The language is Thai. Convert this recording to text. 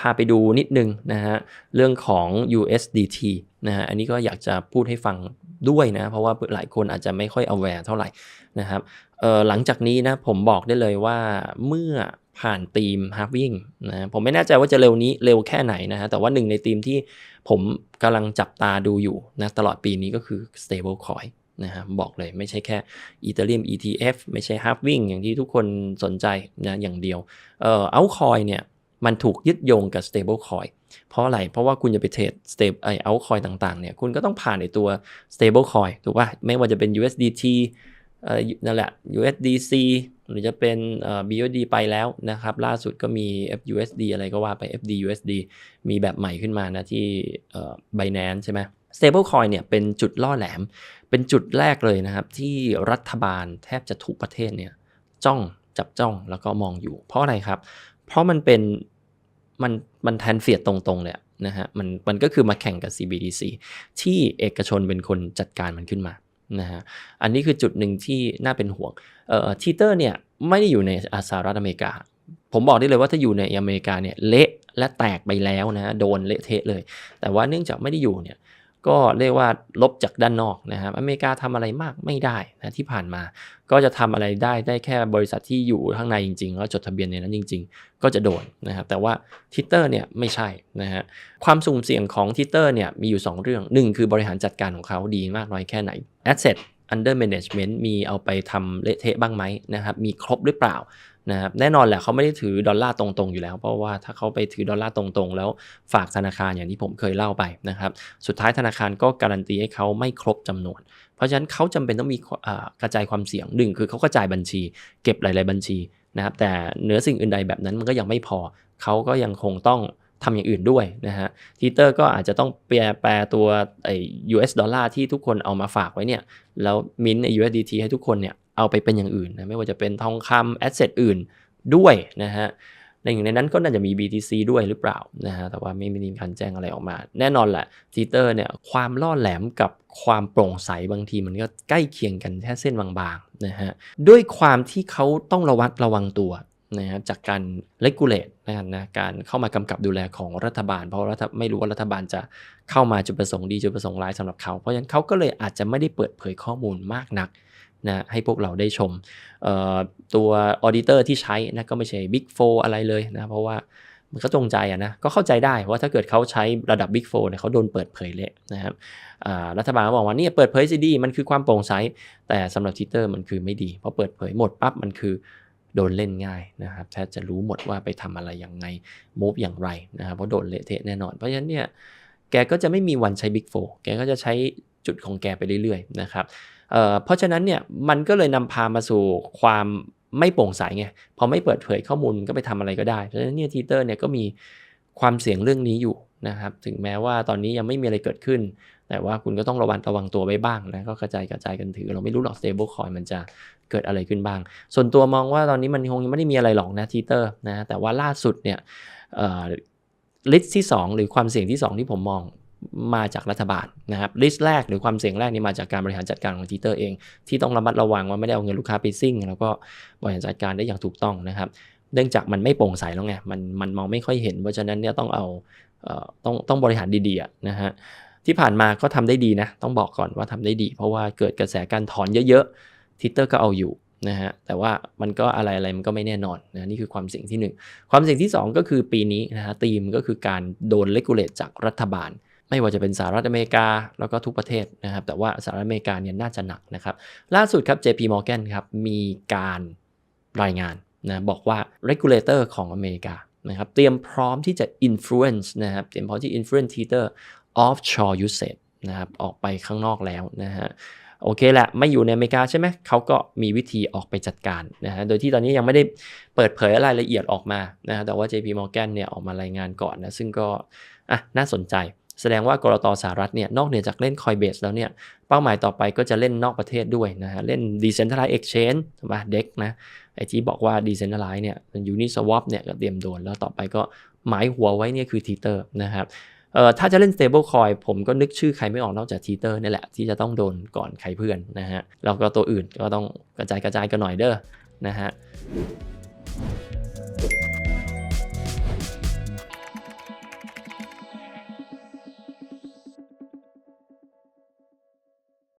พาไปดูนิดนึงนะฮะเรื่องของ USDT นะฮะอันนี้ก็อยากจะพูดให้ฟังด้วยนะ เพราะว่าหลายคนอาจจะไม่ค่อย aware เท่าไหร่นะครับหลังจากนี้นะผมบอกได้เลยว่าเมื่อผ่านธีม halving นะผมไม่แน่ใจว่าจะเร็วนี้เร็วแค่ไหนนะฮะแต่ว่าหนึ่งในธีมที่ผมกำลังจับตาดูอยู่นะตลอดปีนี้ก็คือ stable coin นะฮะบอกเลยไม่ใช่แค่ Ethereum ETF ไม่ใช่ halving อย่างที่ทุกคนสนใจนะอย่างเดียวเอ่อ altcoin เนี่ย มันถูกยึดโยงกับ stable coin เพราะอะไร เพราะว่าคุณจะไปเทรด stable ไอ altcoin ต่างๆเนี่ยคุณก็ต้องผ่านในตัว stable coin ถูกป่ะไม่ว่าจะเป็น USDT เอ่อนั่นแหละ USDC หรือจะเป็นเอ่อ BUSD ไปแล้วนะครับ ล่าสุดก็มี FUSD อะไรก็ว่าไป FDUSD มีแบบใหม่ขึ้นมานะที่เอ่อ Binance ใช่ไหม Stablecoin เนี่ยเป็นจุดล่อแหลม เป็นจุดแรกเลยนะครับ ที่รัฐบาลแทบจะทุกประเทศเนี่ยจ้องจับจ้องแล้วก็มองอยู่ เพราะอะไรครับ เพราะมันเป็นมันมันแทนเฟียดตรงๆเลยนะฮะมันมันก็คือมาแข่งกับ CBDC ที่เอกชนเป็นคนจัดการมันขึ้นมานะฮะอันนี้คือจุดหนึ่งที่น่าเป็นห่วงเอ่อทีเตอร์เนี่ยไม่ได้อยู่ในสหรัฐอเมริกา ผมบอกได้เลยว่าถ้าอยู่ในอเมริกาเนี่ยเละและแตกไปแล้วนะโดนเละเทะเลย แต่ว่าเนื่องจากไม่ได้อยู่เนี่ย ก็เรียกว่าลบจากด้านนอกนะครับ อเมริกาทำอะไรมากไม่ได้นะที่ผ่านมา ก็จะทำอะไรได้ได้แค่บริษัทที่อยู่ข้างในจริงๆ แล้วจดทะเบียนในนั้นจริง ๆ ก็จะโดนนะครับ แต่ว่าทิตเตอร์เนี่ยไม่ใช่นะฮะ ความสุ่มเสี่ยงของทิตเตอร์เนี่ยมีอยู่ 2 เรื่อง 1 คือบริหารจัดการของเขาดีมากน้อยแค่ไหน Asset under management มีเอาไปทำเละเทะบ้างไหมนะครับ มีครบหรือเปล่านะครับแน่นอนแหละเขาไม่ได้ถือดอลลาร์ตรงๆอยู่แล้ว เพราะว่าถ้าเขาไปถือดอลลาร์ตรงๆ แล้วฝากธนาคารอย่างที่ผมเคยเล่าไปนะครับ สุดท้ายธนาคารก็การันตีให้เขาไม่ครบจำนวน เพราะฉะนั้นเขาจำเป็นต้องมีกระจายความเสี่ยงหนึ่งคือเขากระจายบัญชี เก็บหลาย ๆ บัญชีนะครับแต่เหนือสิ่งอื่นใดแบบนั้นมันก็ยังไม่พอเขาก็ยังคงต้อง ทำอย่างอื่นด้วยนะฮะทีเตอร์ก็อาจจะต้องแปลแปลตัวไอ้ US ดอลลาร์ที่ทุกคนเอามาฝากไว้เนี่ย แล้วมินใน USDT ให้ทุกคนเนี่ยเอาไปเป็นอย่างอื่นนะ ไม่ว่าจะเป็นทองคำแอสเซทอื่นด้วยนะฮะ ในอย่างในนั้นก็น่าจะมี BTC ด้วยหรือเปล่านะฮะ แต่ว่าไม่มีการแจ้งอะไรออกมา แน่นอนแหละทีเตอร์เนี่ยความล่อแหลมกับความโปร่งใสบางทีมันก็ใกล้เคียงกันแค่เส้นบางๆนะฮะ ด้วยความที่เขาต้องระวัดระวังตัว นะครับจากการ regulate นะครับนะการเข้ามากำกับดูแลของรัฐบาล เพราะรัฐไม่รู้ว่ารัฐบาลจะเข้ามาจุดประสงค์ดีจุดประสงค์ร้ายสำหรับเขา เพราะฉะนั้นเขาก็เลยอาจจะไม่ได้เปิดเผยข้อมูลมากนักนะให้พวกเราได้ชมตัวออดิเตอร์ที่ใช้นะก็ไม่ใช่ Big 4 อะไรเลยนะเพราะว่ามันก็จงใจอะนะก็เข้าใจได้ว่าถ้าเกิดเขาใช้ระดับ Big 4เนี่ยเขาโดนเปิดเผยเละนะครับรัฐบาลบอกว่านี่เปิดเผยสิดี มันคือความโปร่งใสแต่สำหรับทิเตอร์มันคือไม่ดีเพราะเปิดเผยหมดปั๊บมันคือ โดนเล่นง่ายนะครับแทบจะรู้หมดว่าไปทำอะไรยังไงมูฟอย่างไรนะครับเพราะโดนเละเทะแน่นอน เพราะฉะนั้นเนี่ยแกก็จะไม่มีวันใช้ Big 4แกก็จะใช้จุดของแกไปเรื่อยๆนะครับเเพราะฉะนั้นเนี่ยมันก็เลยนำพามาสู่ความไม่โปร่งใสไงพอไม่เปิดเผยข้อมูลก็ไปทำอะไรก็ได้เพราะฉะนั้นเนี่ยทีเตอร์เนี่ยก็มีความเสี่ยงเรื่องนี้อยู่นะครับถึงแม้ว่าตอนนี้ยังไม่มีอะไรเกิดขึ้น แต่ว่าคุณก็ต้องระวังระวังตัวไว้บ้างนะก็กระจายกระจายกันถือ เราไม่รู้หรอก stable coin มันจะเกิดอะไรขึ้นบ้าง ส่วนตัวมองว่าตอนนี้มันคงยังไม่ได้มีอะไรหรอกนะทีเตอร์นะแต่ว่าล่าสุดเนี่ยลิสต์ที่ 2 หรือความเสี่ยงที่ 2 ที่ผมมองมาจากรัฐบาลนะครับลิสต์แรกหรือความเสี่ยงแรกนี่มาจากการบริหารจัดการของทีเตอร์เอง ที่ต้องระมัดระวังว่าไม่ได้เอาเงินลูกค้าไปซิ่ง แล้วก็บริหารจัดการได้อย่างถูกต้องนะครับ เนื่องจากมันไม่โปร่งใสแล้วไงมันมันมองไม่ค่อยเห็นเพราะฉะนั้นเนี่ยต้องเอาเอ่อต้องต้องบริหารดีๆนะฮะ ที่ผ่านมาก็ทำได้ดีนะ ต้องบอกก่อนว่าทำได้ดี เพราะว่าเกิดกระแสการถอนเยอะๆทีเตอร์ก็เอาอยู่นะฮะแต่ว่ามันก็อะไรอะไรมันก็ไม่แน่นอนนะนี่คือความเสี่ยงที่ 1 ความเสี่ยงที่ 2 ก็คือปีนี้นะฮะธีมก็คือการโดนเลกูเลตจากรัฐบาล ไม่ว่าจะเป็นสหรัฐอเมริกาแล้วก็ทุกประเทศนะครับแต่ว่าสหรัฐอเมริกาเนี่ยน่าจะหนักนะครับล่าสุดครับ JP Morgan ครับมีการรายงานนะบอกว่า regulator ของอเมริกานะครับเตรียมพร้อมที่จะ influence นะครับเตรียมพร้อมที่ influence Tether offshore usage นะครับออกไปข้างนอกแล้วนะฮะโอเคแหละไม่อยู่ในอเมริกาใช่ไหมเขาก็มีวิธีออกไปจัดการนะฮะโดยที่ตอนนี้ยังไม่ได้เปิดเผยรายละเอียดออกมานะฮะแต่ว่า JP Morgan เนี่ยออกมารายงานก่อนนะซึ่งก็อะน่าสนใจ แสดงว่ากรตสหรัฐเนี่ยนอกเหนือจากเล่น Coinbase แล้วเนี่ยเป้าหมายต่อไปก็จะเล่นนอกประเทศด้วยนะฮะเล่น Decentralized Exchange ถูกป่ะ DEX นะไอที่บอกว่า Decentralized เนี่ย Uniswap เนี่ยก็เตรียมโดนแล้วต่อไปก็หมายหัวไว้เนี่ยคือ Tether นะครับ เอ่อถ้าจะเล่น stable coin ผมก็นึกชื่อใครไม่ออกนอกจากทีเตอร์นี่แหละ ที่จะต้องโดนก่อนใครเพื่อนนะฮะแล้วก็ตัวอื่นก็ต้องกระจายกระจายกันหน่อยเด้อนะฮะ